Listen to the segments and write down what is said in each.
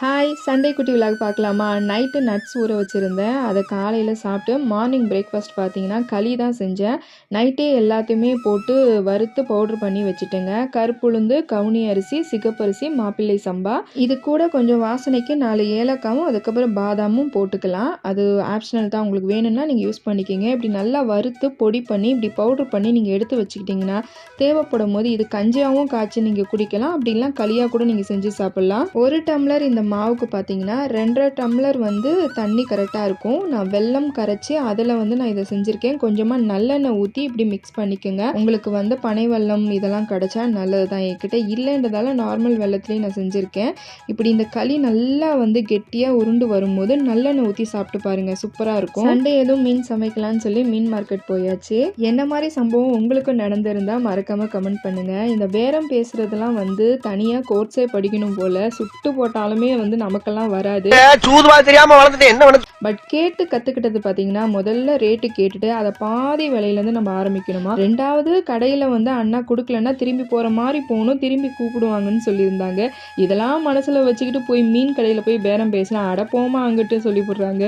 Hi Sunday குட்டி vlog பார்க்கலாமா? Night nuts ஊற வச்சுருந்தேன். அதை காலையில் சாப்பிட்டு மார்னிங் பிரேக்ஃபாஸ்ட் பார்த்தீங்கன்னா களி தான் செஞ்சேன். நைட்டே எல்லாத்தையுமே போட்டு வறுத்து பவுட்ரு பண்ணி வச்சுட்டேங்க. கருப்புளுந்து கவுனி அரிசி சிகப்பரிசி மாப்பிள்ளை சம்பா. இது கூட கொஞ்சம் வாசனைக்கு நாலு ஏலக்காவும் அதுக்கப்புறம் பாதாமும் போட்டுக்கலாம். அது ஆப்ஷனல் தான். உங்களுக்கு வேணும்னா நீங்கள் யூஸ் பண்ணிக்கிங்க. இப்படி நல்லா வறுத்து பொடி பண்ணி இப்படி பவுட்ரு பண்ணி நீங்கள் எடுத்து வச்சுக்கிட்டிங்கன்னா தேவைப்படும் போது இது கஞ்சியாகவும் காய்ச்சி நீங்கள் குடிக்கலாம். அப்படிலாம் களியாக கூட நீங்கள் செஞ்சு சாப்பிட்லாம். ஒரு டம்ளர் இந்த மாவுக்கு பார்த்தீங்கன்னா ரெண்டரை டம்ளர் வந்து தண்ணி கரெக்டாக இருக்கும். நான் வெல்லம் கரைச்சி அதில் வந்து நான் இதை செஞ்சுருக்கேன். கொஞ்சமாக நல்லெண்ணெய் ஊற்றி இப்படி மிக்ஸ் பண்ணிக்கோங்க. உங்களுக்கு வந்து பனை வெல்லம் இதெல்லாம் கிடைச்சா நல்லது தான் என்கிட்ட. இல்லைன்றதால நார்மல் வெள்ளத்துலேயும் நான் செஞ்சுருக்கேன். இப்படி இந்த களி நல்லா வந்து கெட்டியாக உருண்டு வரும்போது நல்லெண்ணெய் ஊற்றி சாப்பிட்டு பாருங்கள் சூப்பராக இருக்கும். சண்டே எதுவும் மீன் சமைக்கலாம்னு சொல்லி மீன் மார்க்கெட் போயாச்சு. என்ன மாதிரி சம்பவம் உங்களுக்கு நடந்திருந்தால் மறக்காமல் கமெண்ட் பண்ணுங்கள் இந்த பேரம் பேசுகிறதெல்லாம் வந்து தனியாக கோர்ஸே படிக்கணும் போல். சுட்டு போட்டாலுமே வந்து நமக்கெல்லாம் வராது. சூதுவா தெரியாம வளர்ந்துட்டு என்ன பண்ண பட் கேட்டு கற்றுக்கிட்டது பார்த்தீங்கன்னா முதல்ல ரேட்டு கேட்டுட்டு அதை பாதி விலையிலேருந்து நம்ம ஆரம்பிக்கணுமா? ரெண்டாவது கடையில் வந்து அண்ணா கொடுக்கலன்னா திரும்பி போகிற மாதிரி போகணும் திரும்பி கூப்பிடுவாங்கன்னு சொல்லியிருந்தாங்க. இதெல்லாம் மனசில் வச்சுக்கிட்டு போய் மீன் கடையில் போய் பேரம் பேசலாம் அட போமா அங்கிட்டு சொல்லி போடுறாங்க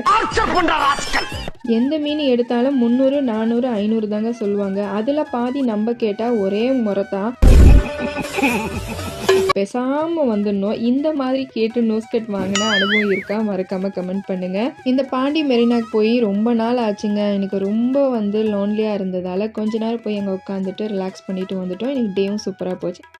எந்த மீன் எடுத்தாலும் முந்நூறு நானூறு ஐநூறு தாங்க சொல்லுவாங்க. அதில் பாதி நம்ம கேட்டால் ஒரே முறை தான் பேசாமல் வந்துடணும் இந்த மாதிரி கேட்டு நோஸ்கட் வாங்கின அனுபவம் இருக்கா? மறக்காமல் கமெண்ட் பண்ணுங்கள் இந்த பாண்டி மெரினாக்கு போய் ரொம்ப நாள் ஆச்சுங்க. எனக்கு ரொம்ப வந்து லோன்லியாக இருந்ததால் கொஞ்ச நேரம் போய் அங்கே உட்காந்துட்டு ரிலாக்ஸ் பண்ணிட்டு வந்துட்டோம். எனக்கு டேவும் சூப்பராக போச்சு.